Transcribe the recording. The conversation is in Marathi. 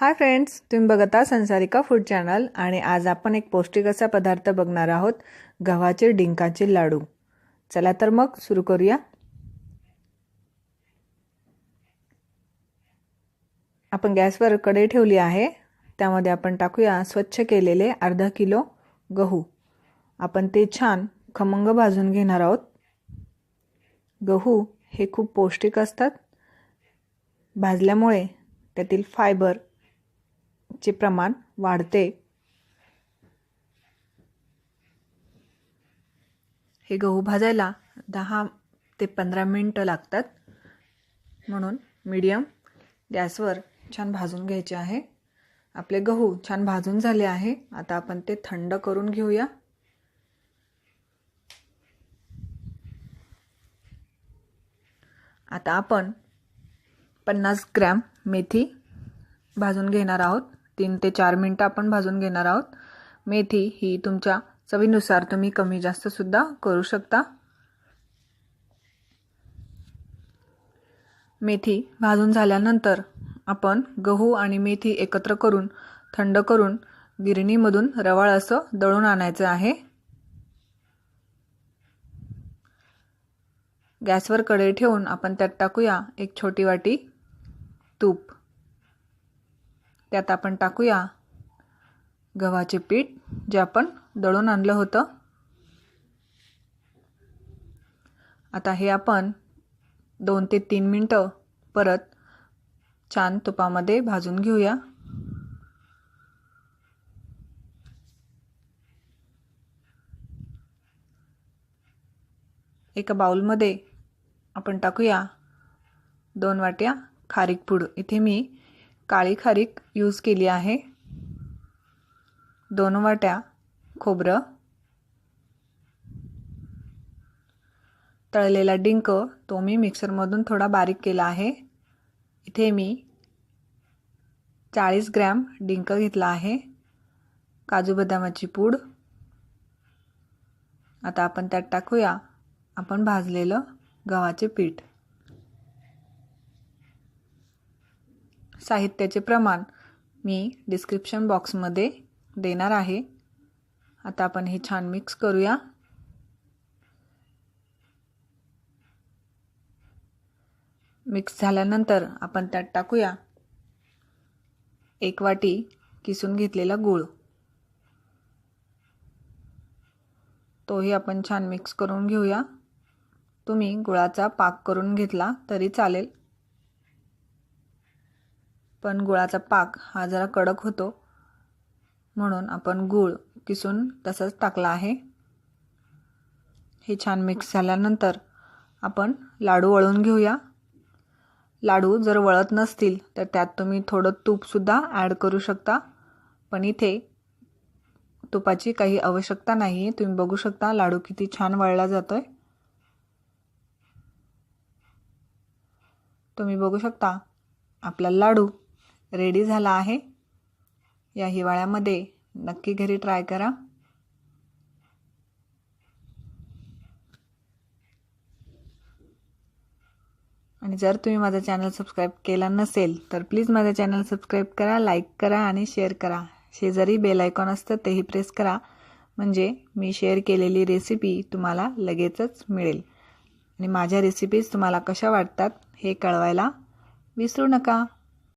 हाय फ्रेंड्स तुम्ही बघत आहात संसारिका फूड चॅनल आणि आज आपण एक पौष्टिक असा पदार्थ बघणार आहोत गव्हाचे डिंकाचे लाडू. चला तर मग सुरू करूया. आपण गॅसवर कढई ठेवली आहे त्यामध्ये आपण टाकूया स्वच्छ केलेले अर्धा किलो गहू. आपण ते छान खमंग भाजून घेणार आहोत. गहू हे खूप पौष्टिक असतात. भाजल्यामुळे त्यातील फायबर चे प्रमाण वाढते. हे गहू भाजायला दहा ते पंधरा मिनटं लागतात. म्हणून मीडियम गॅसवर छान भाजून घ्यायचे आहे. आपले गहू छान भाजून झाले आहे. आता आपण ते थंड करून घेऊया. आता आपण पन्नास ग्रॅम मेथी भाजून घेणार आहोत. तीन ते चार मिनटं आपण भाजून घेणार आहोत. मेथी ही तुमच्या चवीनुसार तुम्ही कमी जास्तसुद्धा करू शकता. मेथी भाजून झाल्यानंतर आपण गहू आणि मेथी एकत्र करून थंड करून गिरणीमधून रवाळ असं दळून आणायचं आहे. गॅसवर कढई ठेवून आपण त्यात टाकूया एक छोटी वाटी तूप. त्यात आपण टाकूया गव्हाचे पीठ जे आपण दळून आणलं होतं. आता हे आपण दोन ते तीन मिनटं परत छान तुपामध्ये भाजून घेऊया. एका बाउलमध्ये आपण टाकूया दोन वाट्या खारीक पूड. इथे मी काळी खारीक यूज केली आहे. दोन वाट्या खोबरं. तळलेला डिंक तो मी मिक्सरमधून थोडा बारीक केला आहे. इथे मी चाळीस ग्रॅम डिंक घेतला आहे. काजू बदामाची पूड. आता आपण त्यात टाकूया. आपण भाजलेलं गव्हाचे पीठ. साहित्याचे प्रमाण मी डिस्क्रिप्शन बॉक्समध्ये देणार आहे. आता आपण हे छान मिक्स करूया. मिक्स झाल्यानंतर आपण त्यात टाकूया. एक वाटी किसून घेतलेला गूळ. तोही आपण छान मिक्स करून घेऊया. तुम्ही गुळाचा पाक करून घेतला तरी चालेल. पण गुळाचा पाक हा जरा कडक होतो. म्हणून आपण गूळ किसून तसंच टाकला आहे. हे छान मिक्स झाल्यानंतर आपण लाडू वळून घेऊया. लाडू जर वळत नसतील तर त्यात तुम्ही थोडं तूपसुद्धा ॲड करू शकता. पण इथे तुपाची काही आवश्यकता नाही आहे तुम्ही बघू शकता लाडू किती छान वळला जातो आहे तुम्ही बघू शकता आपला लाडू रेडी झाला आहे. या हिवाळ्यामध्ये नक्की घरी ट्राय करा. आणि जर तुम्ही माझा चॅनल सबस्क्राईब केला नसेल तर प्लीज माझा चॅनल सबस्क्राईब करा लाईक करा आणि शेअर करा. शेजारी बेल आयकॉन असतं तेही प्रेस करा. म्हणजे मी शेअर केलेली रेसिपी तुम्हाला लगेचच मिळेल. आणि माझ्या रेसिपीज तुम्हाला कशा वाटतात हे कळवायला विसरू नका.